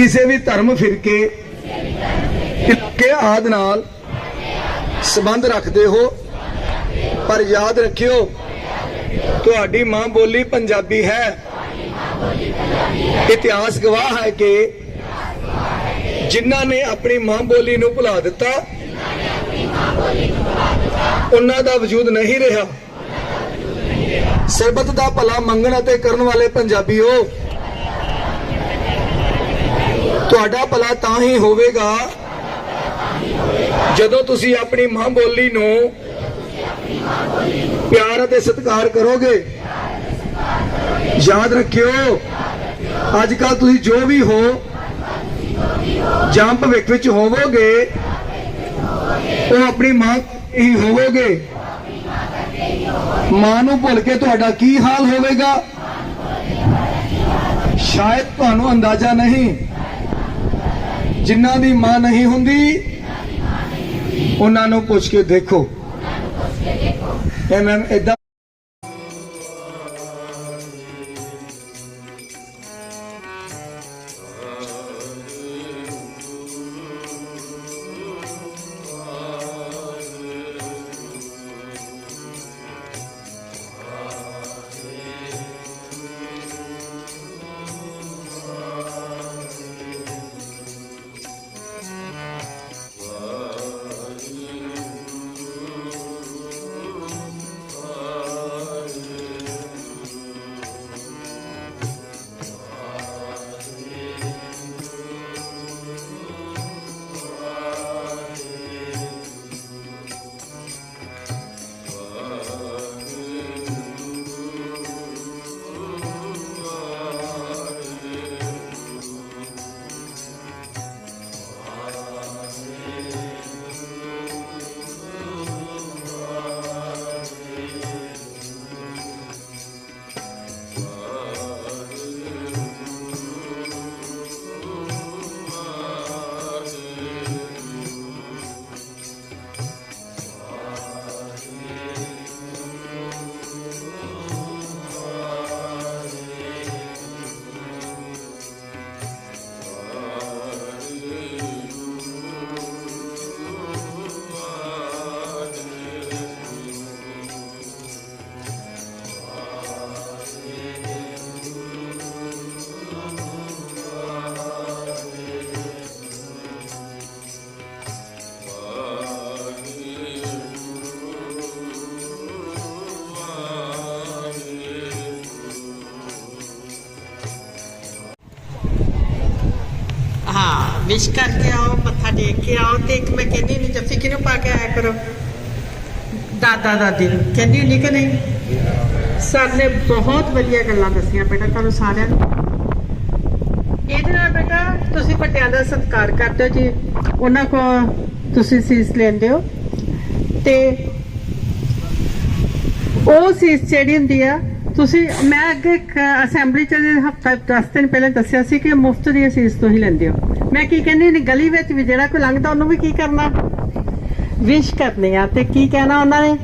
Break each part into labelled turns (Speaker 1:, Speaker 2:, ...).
Speaker 1: ਕਿਸੇ ਵੀ ਧਰਮ ਫਿਰਕੇ ਇਲਾਕੇ ਆਦ ਨਾਲ ਸੰਬੰਧ ਰੱਖਦੇ ਹੋ, ਪਰ ਯਾਦ ਰੱਖਿਓ, ਤੁਹਾਡੀ ਮਾਂ ਬੋਲੀ ਪੰਜਾਬੀ ਹੈ। ਇਤਿਹਾਸ ਗਵਾਹ ਹੈ ਕਿ ਜਿਨ੍ਹਾਂ ਨੇ ਆਪਣੀ ਮਾਂ ਬੋਲੀ ਨੂੰ ਭੁਲਾ ਦਿੱਤਾ, ਉਹਨਾਂ ਦਾ ਵਜੂਦ ਨਹੀਂ ਰਿਹਾ। ਸਰਬਤ ਦਾ ਭਲਾ ਮੰਗਣ ਅਤੇ ਕਰਨ ਵਾਲੇ ਪੰਜਾਬੀਓ ਤੁਹਾਡਾ ਭਲਾ ਤਾਂ ਹੀ ਹੋਵੇਗਾ ਜਦੋਂ ਤੁਸੀਂ ਆਪਣੀ ਮਾਂ ਬੋਲੀ ਨੂੰ ਪਿਆਰ ਅਤੇ ਸਤਿਕਾਰ ਕਰੋਗੇ। ਯਾਦ ਰੱਖਿਓ ਅੱਜ ਕੱਲ ਤੁਸੀਂ ਜੋ ਵੀ ਹੋ, ਜਾਂ ਭਵਿੱਖ ਵਿੱਚ ਹੋਵੋਗੇ, ਉਹ ਆਪਣੀ ਮਾਂ ਹੀ ਹੋਵੋਗੇ। ਮਾਂ ਨੂੰ ਭੁੱਲ ਕੇ ਤੁਹਾਡਾ ਕੀ ਹਾਲ ਹੋਵੇਗਾ? ਸ਼ਾਇਦ ਤੁਹਾਨੂੰ ਅੰਦਾਜ਼ਾ ਨਹੀਂ। ਜਿਨ੍ਹਾਂ ਦੀ ਮਾਂ ਨਹੀਂ ਹੁੰਦੀ ਉਹਨਾਂ ਨੂੰ ਪੁੱਛ ਕੇ ਦੇਖੋ। ਇਹ ਮੈਮ ਇਦਾਂ
Speaker 2: ਵਿਸ਼ ਕਰਕੇ ਆਓ, ਮੱਥਾ ਟੇਕ ਕੇ ਆਓ ਤੇ ਇੱਕ ਮੈਂ ਕਹਿੰਦੀ ਨਹੀਂ ਜੱਫੀ ਕਿਹਨੂੰ ਪਾ ਕੇ ਆਇਆ ਕਰੋ? ਦਾਦਾ ਦਾਦੀ ਨੂੰ। ਕਹਿੰਦੀ ਨਹੀਂ ਕਿ ਨਹੀਂ? ਸਰ ਨੇ ਬਹੁਤ ਵਧੀਆ ਗੱਲਾਂ ਦੱਸੀਆਂ ਬੇਟਾ, ਤੁਹਾਨੂੰ ਸਾਰਿਆਂ ਨੂੰ। ਇਹਦੇ ਨਾਲ ਬੇਟਾ, ਤੁਸੀਂ ਵੱਡਿਆਂ ਦਾ ਸਤਿਕਾਰ ਕਰਦੇ ਹੋ ਜੀ। ਉਹਨਾਂ ਕੋ ਤੁਸੀਂ ਸੀਸ ਲੈਂਦੇ ਹੋ। ਤੇ ਉਹ ਸੀਸ ਜਿਹੜੀ ਹੁੰਦੀ ਆ, ਤੁਸੀਂ, ਮੈਂ ਅੱਗੇ ਇੱਕ ਅਸੈਂਬਲੀ ਚ ਹਫਤਾ 10 ਦਿਨ ਪਹਿਲਾਂ ਦੱਸਿਆ ਸੀ ਕਿ ਮੁਫਤ ਦੀ ਸੀਸ ਤੋਂ ਹੀ ਲੈਂਦੇ ਹੋ। ਮੈਂ ਕੀ ਕਹਿੰਦੀ ਨਹੀਂ ਗਲੀ ਵਿੱਚ ਵੀ ਜਿਹੜਾ ਕੋਈ ਲੰਘਦਾ, ਉਹਨੂੰ ਵੀ ਕੀ ਕਰਨਾ? ਵਿਸ਼ ਕਰਨੀ ਆ, ਤੇ ਕੀ ਕਹਿਣਾ ਉਹਨਾਂ ਨੇ?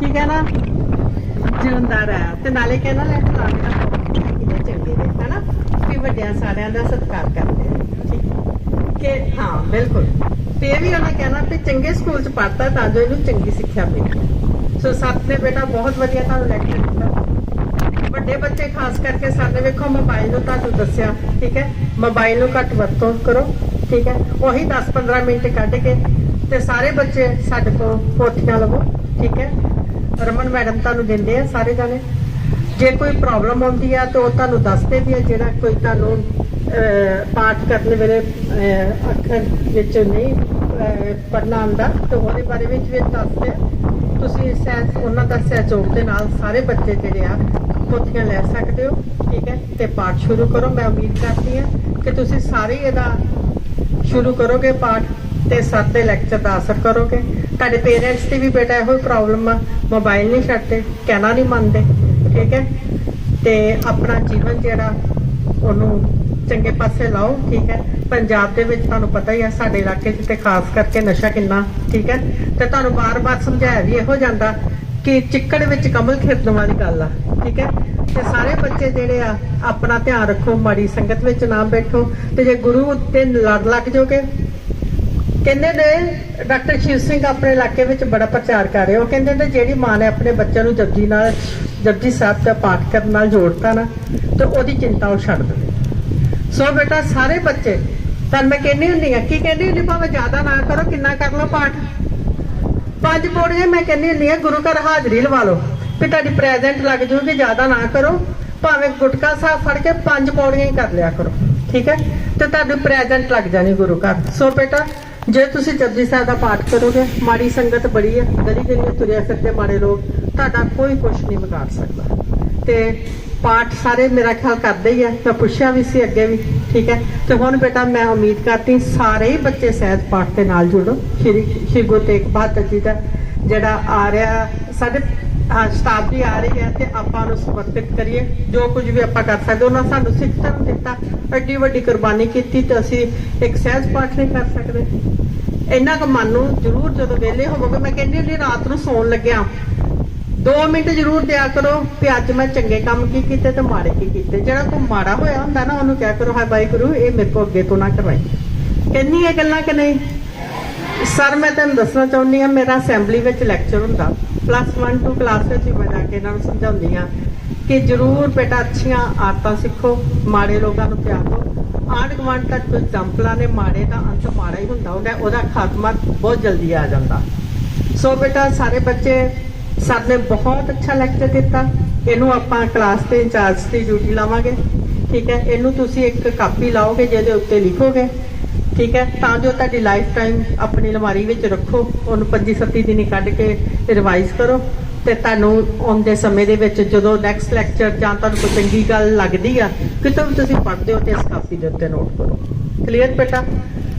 Speaker 2: ਕੀ ਕਹਿਣਾ? ਜਿਉਂਦਾ ਰਹਿ, ਤੇ ਨਾਲੇ ਕਹਿਣਾ ਲੈ ਲਾ ਚੰਗੇ ਨੇ ਹਨਾ? ਕਿ ਵੱਡਿਆਂ ਸਾਰਿਆਂ ਦਾ ਸਤਿਕਾਰ ਕਰਦੇ ਕਿ ਹਾਂ, ਬਿਲਕੁਲ। ਤੇ ਵੀ ਉਹਨੇ ਕਹਿਣਾ ਕਿ ਚੰਗੇ ਸਕੂਲ ਚ ਪੜਤਾ ਤਾਂ ਜੋ ਇਹਨੂੰ ਚੰਗੀ ਸਿੱਖਿਆ ਮਿਲੇ। ਸੋ ਸੱਤ ਨੇ ਬੇਟਾ, ਬਹੁਤ ਵਧੀਆ ਤੁਹਾਨੂੰ ਲੈਕਚਰ ਦਿੱਤਾ। ਵੱਡੇ ਬੱਚੇ ਖਾਸ ਕਰਕੇ ਸਾਡੇ ਵੇਖੋ ਮੋਬਾਈਲ ਨੂੰ ਤੁਹਾਨੂੰ ਦੱਸਿਆ ਠੀਕ ਹੈ? ਮੋਬਾਈਲ ਨੂੰ ਘੱਟ ਵਰਤੋਂ ਕਰੋ ਠੀਕ ਹੈ? ਉਹੀ 10-15 ਮਿੰਟ ਕੱਢ ਕੇ ਤੇ ਸਾਰੇ ਬੱਚੇ ਸਾਡੇ ਕੋਲ ਪੋਥੀਆਂ ਲਵੋ ਠੀਕ ਹੈ? ਰਮਨ ਮੈਡਮ ਤੁਹਾਨੂੰ ਦਿੰਦੇ ਆ ਸਾਰੇ ਜਾਣੇ। ਜੇ ਕੋਈ ਪ੍ਰੋਬਲਮ ਆਉਂਦੀ ਆ ਤਾਂ ਉਹ ਤੁਹਾਨੂੰ ਦੱਸਦੇ ਵੀ ਆ ਜਿਹੜਾ ਕੋਈ ਤੁਹਾਨੂੰ ਪਾਠ ਕਰਨ ਵੇਲੇ ਅਹ, ਅੱਖਰ ਵਿੱਚ ਨਹੀਂ ਪੜਨਾ ਆਉਂਦਾ ਤਾਂ ਉਹਦੇ ਬਾਰੇ ਵਿੱਚ ਵੀ ਦੱਸਦੇ ਤੁਸੀਂ ਸੈਂਸ ਉਹਨਾਂ ਦਾ ਸਹਿਯੋਗ ਦੇ ਨਾਲ ਸਾਰੇ ਬੱਚੇ ਜਿਹੜੇ ਆ ਪੋਥੀਆਂ ਲੈ ਸਕਦੇ ਹੋ, ਠੀਕ ਹੈ? ਤੇ ਪਾਠ ਸ਼ੁਰੂ ਕਰੋ। ਮੈਂ ਉਮੀਦ ਕਰਦੀ ਹਾਂ ਕਿ ਤੁਸੀਂ ਸਾਰੇ ਇਹਦਾ ਸ਼ੁਰੂ ਕਰੋਗੇ ਪਾਠ ਤੇ ਸੱਤ ਦੇ ਲੈਕਚਰ ਦਾ ਅਸਰ ਕਰੋਗੇ। ਤੁਹਾਡੇ ਪੇਰੈਂਟਸ ਦੀ ਵੀ ਬੇਟਾ ਇਹੋ ਹੀ ਪ੍ਰੋਬਲਮ ਆ ਮੋਬਾਈਲ ਨਹੀਂ ਛੱਡਦੇ, ਕਹਿਣਾ ਨਹੀਂ ਮੰਨਦੇ, ਠੀਕ ਹੈ? ਤੇ ਆਪਣਾ ਜੀਵਨ ਜਿਹੜਾ, ਉਹਨੂੰ ਚੰਗੇ ਪਾਸੇ ਲਾਓ, ਠੀਕ ਹੈ? ਪੰਜਾਬ ਦੇ ਵਿੱਚ ਤੁਹਾਨੂੰ ਪਤਾ ਹੀ ਆ, ਸਾਡੇ ਇਲਾਕੇ 'ਚ ਤੇ ਖਾਸ ਕਰਕੇ ਨਸ਼ਾ ਕਿੰਨਾ, ਠੀਕ ਹੈ? ਤੇ ਤੁਹਾਨੂੰ ਬਾਰ-ਬਾਰ ਸਮਝਾਇਆ ਵੀ ਇਹੋ ਜਾਂਦਾ ਕਿ ਚਿੱਕੜ ਵਿੱਚ ਕਮਲ ਖਿੜਨ ਵਾਲੀ ਗੱਲ ਆ, ਠੀਕ ਹੈ? ਤੇ ਸਾਰੇ ਬੱਚੇ ਜਿਹੜੇ ਆ, ਆਪਣਾ ਧਿਆਨ ਰੱਖੋ, ਮਾੜੀ ਸੰਗਤ ਵਿੱਚ ਨਾ ਬੈਠੋ। ਤੇ ਜੇ ਗੁਰੂ ਤੇ ਲੜ ਲੱਗ ਜੋਗੇ ਕਹਿੰਦੇ ਨੇ, ਡਾਕਟਰ ਸ਼ਿਵ ਸਿੰਘ ਆਪਣੇ ਇਲਾਕੇ ਵਿੱਚ ਬੜਾ ਪ੍ਰਚਾਰ ਕਰ ਰਹੇ ਉਹ ਕਹਿੰਦੇ ਨੇ, ਜਿਹੜੀ ਮਾਂ ਨੇ ਆਪਣੇ ਬੱਚਿਆਂ ਨੂੰ ਜਪਜੀ ਨਾਲ, ਜਪਜੀ ਸਾਹਿਬ ਦਾ ਪਾਠ ਕਰਨ ਨਾਲ ਜੋੜਤਾ ਨਾ, ਤੇ ਉਹਦੀ ਚਿੰਤਾ ਉਹ ਛੱਡ ਦੇਵੇ ਸੋ ਬੇਟਾ, ਸਾਰੇ ਬੱਚੇ ਤਾਂ ਮੈਂ ਕਹਿੰਦੀ ਹੁੰਦੀ ਆ ਕੀ ਕਹਿੰਦੀ ਹੁੰਦੀ ਭਾਵੇਂ ਜ਼ਿਆਦਾ ਨਾ ਕਰੋ, ਕਿੰਨਾ ਕਰ ਲਓ ਪਾਠ। ਪੰਜ ਪੌੜੀਆਂ ਮੈਂ ਕਹਿੰਦੀ ਹੁੰਦੀ ਆ ਗੁਰੂ ਘਰ ਹਾਜ਼ਰੀ ਲਵਾ ਲਓ, ਵੀ ਤੁਹਾਡੀ ਪ੍ਰੈਜ਼ੈਂਟ ਲੱਗ ਜੂਗੀ ਜ਼ਿਆਦਾ ਨਾ ਕਰੋ, ਭਾਵੇਂ ਗੁਟਕਾ ਸਾਹਿਬ ਫੜ ਕੇ ਪੰਜ ਪੌੜੀਆਂ ਹੀ ਕਰ ਲਿਆ ਕਰੋ, ਠੀਕ ਹੈ? ਤੇ ਤੁਹਾਡੀ ਪ੍ਰੈਜ਼ੈਂਟ ਲੱਗ ਜਾਣੀ ਗੁਰੂ ਘਰ। ਸੋ ਬੇਟਾ, ਜੇ ਤੁਸੀਂ ਜਪਜੀ ਸਾਹਿਬ ਦਾ ਪਾਠ ਕਰੋਗੇ, ਮਾੜੀ ਸੰਗਤ ਬੜੀ ਹੈ ਗਲੀ ਗਲੀ ਤੁਰਿਆ ਫਿਰਦੇ ਮਾੜੇ ਲੋਕ, ਤੁਹਾਡਾ ਕੋਈ ਕੁਝ ਨਹੀਂ ਵਿਗਾੜ ਸਕਦਾ। ਤੇ ਪਾਠ ਸਾਰੇ ਮੇਰਾ ਖਿਆਲ ਕਰਦੇ ਹੀ ਆ, ਮੈਂ ਪੁੱਛਿਆ ਵੀ ਸੀ ਅੱਗੇ ਵੀ, ਠੀਕ ਹੈ। ਤੇ ਹੁਣ ਬੇਟਾ ਮੈਂ ਉਮੀਦ ਕਰਦੀ ਸਾਰੇ ਹੀ ਬੱਚੇ ਸਹਿਜ ਪਾਠ ਦੇ ਨਾਲ ਜੁੜੋ। ਸ਼੍ਰੀ ਸ਼੍ਰੀ ਗੁਰੂ ਤੇਗ ਬਹਾਦਰ ਜੀ ਦਾ ਜਿਹੜਾ ਆ ਰਿਹਾ, ਸਾਡੇ ਸ਼ਤਾਬਦੀ ਆ ਰਹੀ ਹੈ ਤੇ ਆਪਾਂ ਨੂੰ ਸਮਰਪਿਤ ਕਰੀਏ। ਜੋ ਕੁਝ ਵੀ ਆਪਾਂ ਕਰ ਸਕਦੇ, ਉਹਨਾਂ ਸਾਨੂੰ ਸਿੱਖ ਧਰਮ ਦਿੱਤਾ, ਐਡੀ ਵੱਡੀ ਕੁਰਬਾਨੀ ਕੀਤੀ ਤੇ ਅਸੀਂ ਇੱਕ ਸਹਿਜ ਪਾਠ ਨਹੀਂ ਕਰ ਸਕਦੇ। ਇੰਨਾ ਕੁ ਮਨ ਨੂੰ ਜ਼ਰੂਰ ਜਦੋਂ ਵਿਹਲੇ ਹੋਵੋਗੇ, ਮੈਂ ਕਹਿੰਦੀ ਹੁੰਦੀ ਰਾਤ ਨੂੰ ਸੌਣ ਲੱਗਿਆ। 2 ਮਿੰਟ ਜ਼ਰੂਰ ਦਿਆ ਕਰੋ ਕਿ ਅੱਜ ਮੈਂ ਚੰਗੇ ਕੰਮ ਕੀ ਕੀਤੇ ਤੇ ਮਾੜੇ ਕੀ ਕੀਤੇ। ਜਿਹੜਾ ਕੋਈ ਮਾੜਾ ਹੋਇਆ ਹੁੰਦਾ ਨਾ, ਉਹਨੂੰ ਕਿਹਾ ਕਰੋ, ਹਾਏ ਵਾਹਿਗੁਰੂ ਇਹ ਮੇਰੇ ਕੋ ਅੱਗੇ ਤੋਂ ਨਾ ਕਰਵਾਈ। ਕਹਿੰਨੀ ਇਹ ਗੱਲਾਂ ਕਿ ਨਹੀਂ? ਸਰ, ਮੈਂ ਤੁਹਾਨੂੰ ਦੱਸਣਾ ਚਾਹੁੰਦੀ ਹਾਂ, ਮੇਰਾ ਅਸੈਂਬਲੀ ਵਿੱਚ ਲੈਕਚਰ ਹੁੰਦਾ। ਪਲੱਸ 1 2 ਕਲਾਸ ਵਿੱਚ ਮੈਂ ਜਾ ਕੇ ਇਹਨਾਂ ਨੂੰ ਸਮਝਾਉਂਦੀ ਹਾਂ ਕਿ ਜ਼ਰੂਰ ਬੇਟਾ, ਅੱਛੀਆਂ ਆਦਤਾਂ ਸਿੱਖੋ, ਮਾੜੇ ਲੋਕਾਂ ਨੂੰ ਤਿਆਗੋ ਆਂਢ ਗੁਆਂਢ ਤੱਕ ਕੋਈ ਜੰਪਲਾਂ ਨੇ ਮਾੜੇ ਦਾ ਅੰਤ ਮਾੜਾ ਹੀ ਹੁੰਦਾ ਹੁੰਦਾ ਉਹਦਾ ਖਾਤਮਾ ਬਹੁਤ ਜਲਦੀ ਆ ਜਾਂਦਾ। ਸੋ ਬੇਟਾ, ਸਾਰੇ ਬੱਚੇ ਸਰ ਨੇ ਬਹੁਤ ਅੱਛਾ ਲੈਕਚਰ ਦਿੱਤਾ। ਇਹਨੂੰ ਆਪਾਂ ਕਲਾਸ ਦੇ ਇੰਚਾਰਜ ਦੀ ਡਿਊਟੀ ਲਾਵਾਂਗੇ। ਠੀਕ ਹੈ? ਇਹਨੂੰ ਤੁਸੀਂ ਇੱਕ ਕਾਪੀ ਲਾਓਗੇ, ਜਿਹਦੇ ਉੱਤੇ ਲਿਖੋਗੇ। ਠੀਕ ਹੈ? ਤਾਂ ਜੋ ਤੁਹਾਡੀ ਲਾਈਫ ਟਾਈਮ ਆਪਣੀ ਅਲਮਾਰੀ ਵਿੱਚ ਰੱਖੋ। ਉਹਨੂੰ 25 27 ਦਿਨੀ ਕੱਢ ਕੇ ਰਿਵਾਈਜ਼ ਕਰੋ। ਤੇ ਤੁਹਾਨੂੰ ਆਉਂਦੇ ਸਮੇਂ ਦੇ ਵਿੱਚ ਜਦੋਂ ਨੈਕਸਟ ਲੈਕਚਰ ਜਾਂ ਤੁਹਾਨੂੰ ਕੋਈ ਚੰਗੀ ਗੱਲ ਲੱਗਦੀ ਆ, ਕਿਤੋਂ ਵੀ ਤੁਸੀਂ ਪੜ੍ਹਦੇ ਹੋ ਤੇ ਇਸ ਕਾਪੀ ਦੇ ਉੱਤੇ ਨੋਟ ਕਰੋ। ਕਲੀਅਰ ਬੇਟਾ?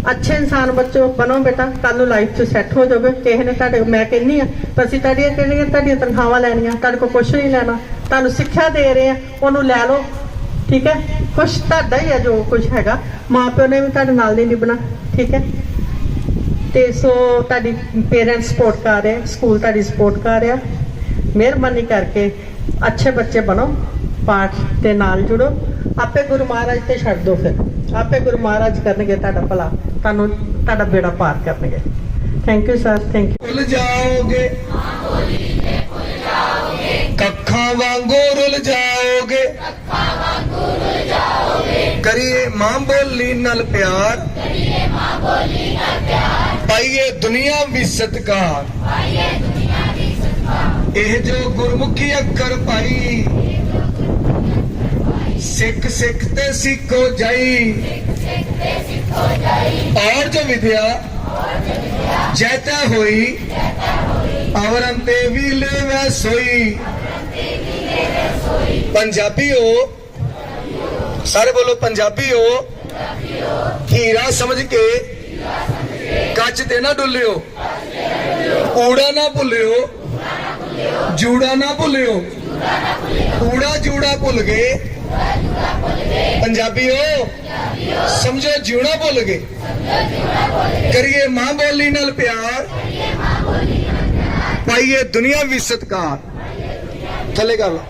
Speaker 2: ਅੱਛੇ ਇਨਸਾਨ ਬੱਚੋ ਬਣੋ ਬੇਟਾ ਕੱਲ ਨੂੰ ਲਾਈਫ 'ਚ ਸੈੱਟ ਹੋ ਜਾਓਗੇ। ਕਿਸੇ ਨੇ ਤੁਹਾਡੇ, ਮੈਂ ਕਹਿੰਨੀ ਆ ਅਸੀਂ ਤੁਹਾਡੀਆਂ ਕਿਹੜੀਆਂ, ਤੁਹਾਡੀਆਂ ਤਨਖਾਹਾਂ ਲੈਣੀਆਂ? ਤੁਹਾਡੇ ਕੋਲ ਕੁਝ ਨਹੀਂ ਲੈਣਾ। ਤੁਹਾਨੂੰ ਸਿੱਖਿਆ ਦੇ ਰਹੇ ਆ ਉਹਨੂੰ ਲੈ ਲਓ। ਠੀਕ ਹੈ? ਕੁਛ ਤੁਹਾਡਾ ਹੀ ਹੈ ਜੋ ਕੁਝ ਹੈਗਾ। ਮਾਪਿਓ ਨੇ ਵੀ ਤੁਹਾਡੇ ਨਾਲ ਨਹੀਂ ਨਿਭਣਾ। ਠੀਕ ਹੈ? ਤੇ ਸੋ ਤੁਹਾਡੀ ਪੇਰੈਂਟਸ ਸਪੋਰਟ ਕਰ ਰਹੇ ਸਕੂਲ ਤੁਹਾਡੀ ਸਪੋਰਟ ਕਰ ਰਿਹਾ ਮਿਹਰਬਾਨੀ ਕਰਕੇ ਅੱਛੇ ਬੱਚੇ ਬਣੋ, ਪਾਠ ਦੇ ਨਾਲ ਜੁੜੋ। ਆਪੇ ਗੁਰੂ ਮਹਾਰਾਜ ਤੇ ਛੱਡ ਦਿਓ ਫਿਰ। ਆਪੇ ਗੁਰੂ ਮਹਾਰਾਜ ਕਰਨਗੇ ਤੁਹਾਡਾ ਭਲਾ। ਤੁਹਾਨੂੰ ਤੁਹਾਡਾ ਬੇੜਾ ਪਾਰ ਕਰਨਗੇ। Thank you sir thank you
Speaker 1: ਭੁੱਲ ਜਾਓਗੇ। ਕੱਖਾਂ ਵਾਂਗੂ ਰੁੱਲ ਜਾਓਗੇ। ਕਰੀਏ ਮਾਂ ਬੋਲੀ ਨਾਲ ਪਿਆਰ। ਪਾਈਏ ਦੁਨੀਆ ਵੀ ਸਤਕਾਰ। ਇਹ ਜੋ ਗੁਰਮੁਖੀ ਅੱਖਰ ਪਾਈ। ਸਿੱਖ ਸਿੱਖ ਤੇ ਸਿੱਖੋ ਜਾਈ। ਔਰ ਜੋ ਵਿਦਿਆ ਜੈਤਾ ਹੋਈ, ਅਵਰੰਤੇ ਵੀ ਲੈਵੈ ਸੋਈ ਪੰਜਾਬੀਓ ਸਾਰੇ ਬੋਲੋ ਪੰਜਾਬੀਓ ਹੀਰਾ ਸਮਝ ਕੇ ਕੱਚ ਤੇ ਨਾ ਡੁੱਲਿਓ। ਊੜਾ ਨਾ ਭੁੱਲਿਓ। ਜੂੜਾ ਨਾ ਭੁੱਲਿਓ। ਊੜਾ ਜੂੜਾ ਭੁੱਲ ਗਏ। ਪੰਜਾਬੀਓ, ਸਮਝੋ ਜਿਉਣਾ ਭੁੱਲ ਗਏ। ਕਰੀਏ ਮਾਂ ਬੋਲੀ ਨਾਲ ਪਿਆਰ, ਪਾਈਏ ਦੁਨੀਆ ਵੀ ਸਤਕਾਰ। ਥੱਲੇ ਕਰ ਲਓ